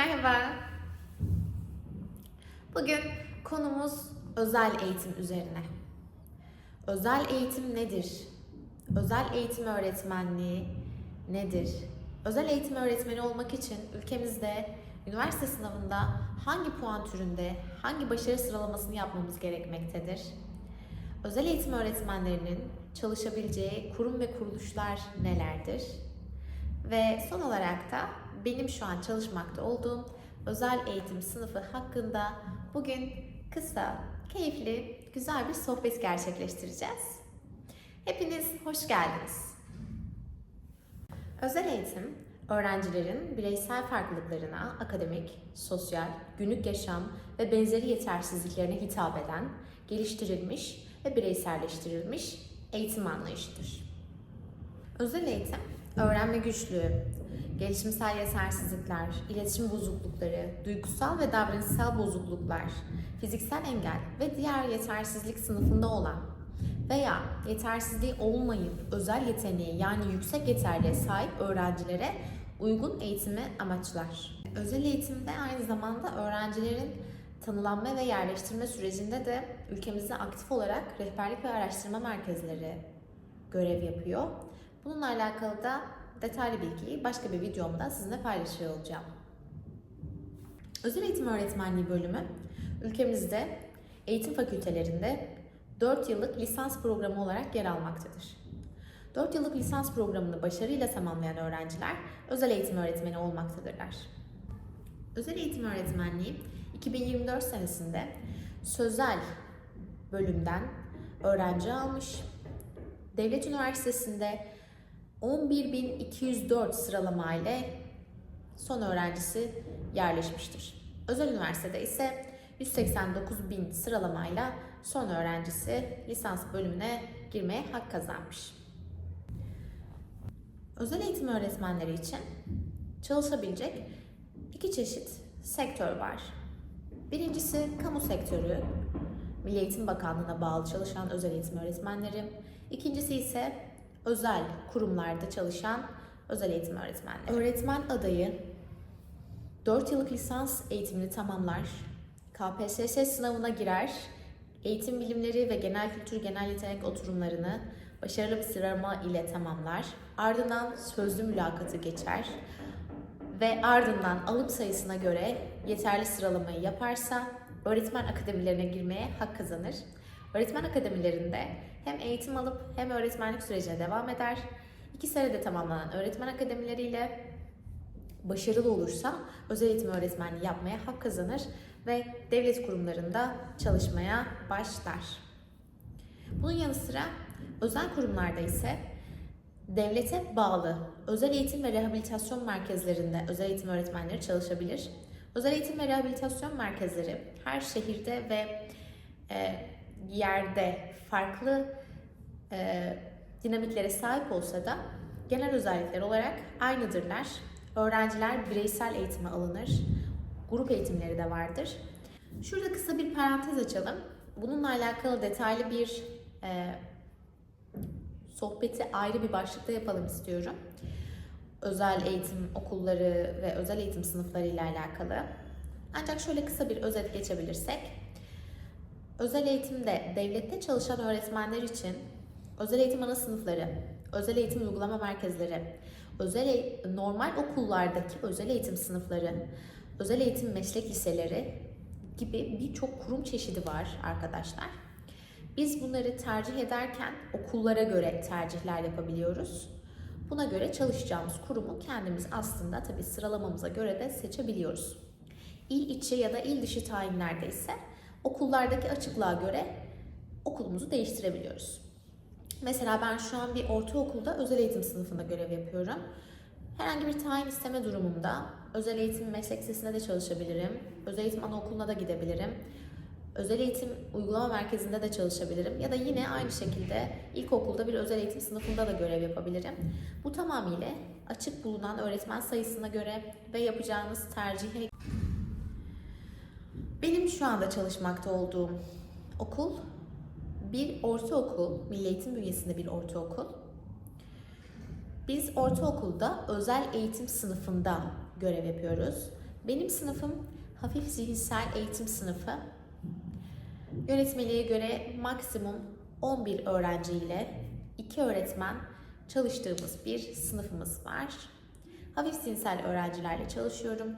merhaba. Bugün konumuz özel eğitim üzerine. Özel eğitim nedir? Özel eğitim öğretmenliği nedir? Özel eğitim öğretmeni olmak için ülkemizde üniversite sınavında hangi puan türünde, hangi başarı sıralamasını yapmamız gerekmektedir? Özel eğitim öğretmenlerinin çalışabileceği kurum ve kuruluşlar nelerdir? Ve son olarak da benim şu an çalışmakta olduğum özel eğitim sınıfı hakkında bugün kısa, keyifli, güzel bir sohbet gerçekleştireceğiz. Hepiniz hoş geldiniz. Özel eğitim, öğrencilerin bireysel farklılıklarına akademik, sosyal, günlük yaşam ve benzeri yetersizliklerine hitap eden, geliştirilmiş ve bireyselleştirilmiş eğitim anlayışıdır. Özel eğitim, öğrenme güçlüğü, gelişimsel yetersizlikler, iletişim bozuklukları, duygusal ve davranışsal bozukluklar, fiziksel engel ve diğer yetersizlik sınıfında olan veya yetersizliği olmayıp özel yeteneği yani yüksek yeterliğe sahip öğrencilere uygun eğitimi amaçlar. Özel eğitimde aynı zamanda öğrencilerin tanılanma ve yerleştirme sürecinde de ülkemizde aktif olarak rehberlik ve araştırma merkezleri görev yapıyor. Bununla alakalı da detaylı bilgiyi başka bir videomda sizinle paylaşıyor olacağım. Özel eğitim öğretmenliği bölümü ülkemizde eğitim fakültelerinde 4 yıllık lisans programı olarak yer almaktadır. 4 yıllık lisans programını başarıyla tamamlayan öğrenciler özel eğitim öğretmeni olmaktadırlar. Özel eğitim öğretmenliği 2024 senesinde sözel bölümden öğrenci almış. Devlet Üniversitesi'nde 11.204 sıralama ile son öğrencisi yerleşmiştir. Özel üniversitede ise 189.000 sıralamayla son öğrencisi lisans bölümüne girmeye hak kazanmış. Özel eğitim öğretmenleri için çalışabilecek iki çeşit sektör var. Birincisi kamu sektörü, Milli Eğitim Bakanlığı'na bağlı çalışan özel eğitim öğretmenleri. İkincisi ise özel kurumlarda çalışan özel eğitim öğretmenleri. Öğretmen adayı 4 yıllık lisans eğitimini tamamlar, KPSS sınavına girer, eğitim bilimleri ve genel kültür genel yetenek oturumlarını başarılı bir sıralama ile tamamlar. Ardından sözlü mülakatı geçer ve ardından alım sayısına göre yeterli sıralamayı yaparsa öğretmen akademilerine girmeye hak kazanır. Öğretmen akademilerinde hem eğitim alıp hem öğretmenlik sürecine devam eder. İki senede tamamlanan öğretmen akademileriyle başarılı olursa özel eğitim öğretmenliği yapmaya hak kazanır ve devlet kurumlarında çalışmaya başlar. Bunun yanı sıra özel kurumlarda ise devlete bağlı özel eğitim ve rehabilitasyon merkezlerinde özel eğitim öğretmenleri çalışabilir. Özel eğitim ve rehabilitasyon merkezleri her şehirde ve e, yerde farklı e, dinamiklere sahip olsa da genel özellikler olarak aynıdırlar. Öğrenciler bireysel eğitime alınır. Grup eğitimleri de vardır. Şurada kısa bir parantez açalım. Bununla alakalı detaylı bir e, sohbeti ayrı bir başlıkta yapalım istiyorum. Özel eğitim okulları ve özel eğitim sınıfları ile alakalı. Ancak şöyle kısa bir özet geçebilirsek. Özel eğitimde devlette çalışan öğretmenler için özel eğitim ana sınıfları, özel eğitim uygulama merkezleri, özel e- normal okullardaki özel eğitim sınıfları, özel eğitim meslek liseleri gibi birçok kurum çeşidi var arkadaşlar. Biz bunları tercih ederken okullara göre tercihler yapabiliyoruz. Buna göre çalışacağımız kurumu kendimiz aslında tabii sıralamamıza göre de seçebiliyoruz. İl içi ya da il dışı tayinlerde ise okullardaki açıklığa göre okulumuzu değiştirebiliyoruz. Mesela ben şu an bir ortaokulda özel eğitim sınıfında görev yapıyorum. Herhangi bir tayin isteme durumunda özel eğitim meslek lisesinde de çalışabilirim. Özel eğitim anaokuluna da gidebilirim. Özel eğitim uygulama merkezinde de çalışabilirim. Ya da yine aynı şekilde ilkokulda bir özel eğitim sınıfında da görev yapabilirim. Bu tamamıyla açık bulunan öğretmen sayısına göre ve yapacağınız tercihe benim şu anda çalışmakta olduğum okul bir ortaokul, milli eğitim bünyesinde bir ortaokul. Biz ortaokulda özel eğitim sınıfında görev yapıyoruz. Benim sınıfım hafif zihinsel eğitim sınıfı. Yönetmeliğe göre maksimum 11 öğrenci ile 2 öğretmen çalıştığımız bir sınıfımız var. Hafif zihinsel öğrencilerle çalışıyorum.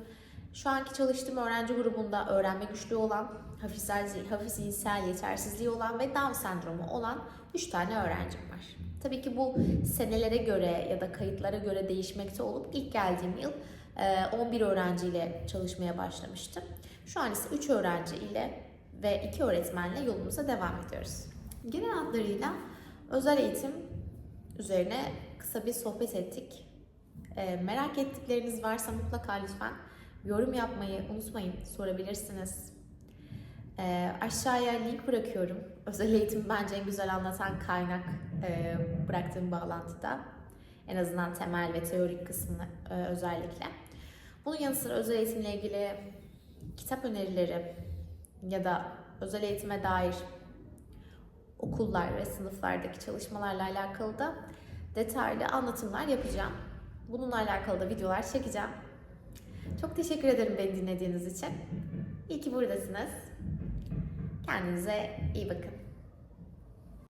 Şu anki çalıştığım öğrenci grubunda öğrenme güçlüğü olan, hafif, hafif zihinsel yetersizliği olan ve Down sendromu olan 3 tane öğrencim var. Tabii ki bu senelere göre ya da kayıtlara göre değişmekte olup ilk geldiğim yıl e, 11 öğrenciyle çalışmaya başlamıştım. Şu an ise 3 öğrenci ile ve 2 öğretmenle yolumuza devam ediyoruz. Genel hatlarıyla özel eğitim üzerine kısa bir sohbet ettik. E, merak ettikleriniz varsa mutlaka lütfen yorum yapmayı unutmayın, sorabilirsiniz. E, aşağıya link bırakıyorum. Özel eğitimi bence en güzel anlatan kaynak e, bıraktığım bağlantıda. En azından temel ve teorik kısmını e, özellikle. Bunun yanı sıra özel eğitimle ilgili kitap önerileri ya da özel eğitime dair okullar ve sınıflardaki çalışmalarla alakalı da detaylı anlatımlar yapacağım. Bununla alakalı da videolar çekeceğim. Çok teşekkür ederim beni dinlediğiniz için. İyi ki buradasınız. Kendinize iyi bakın.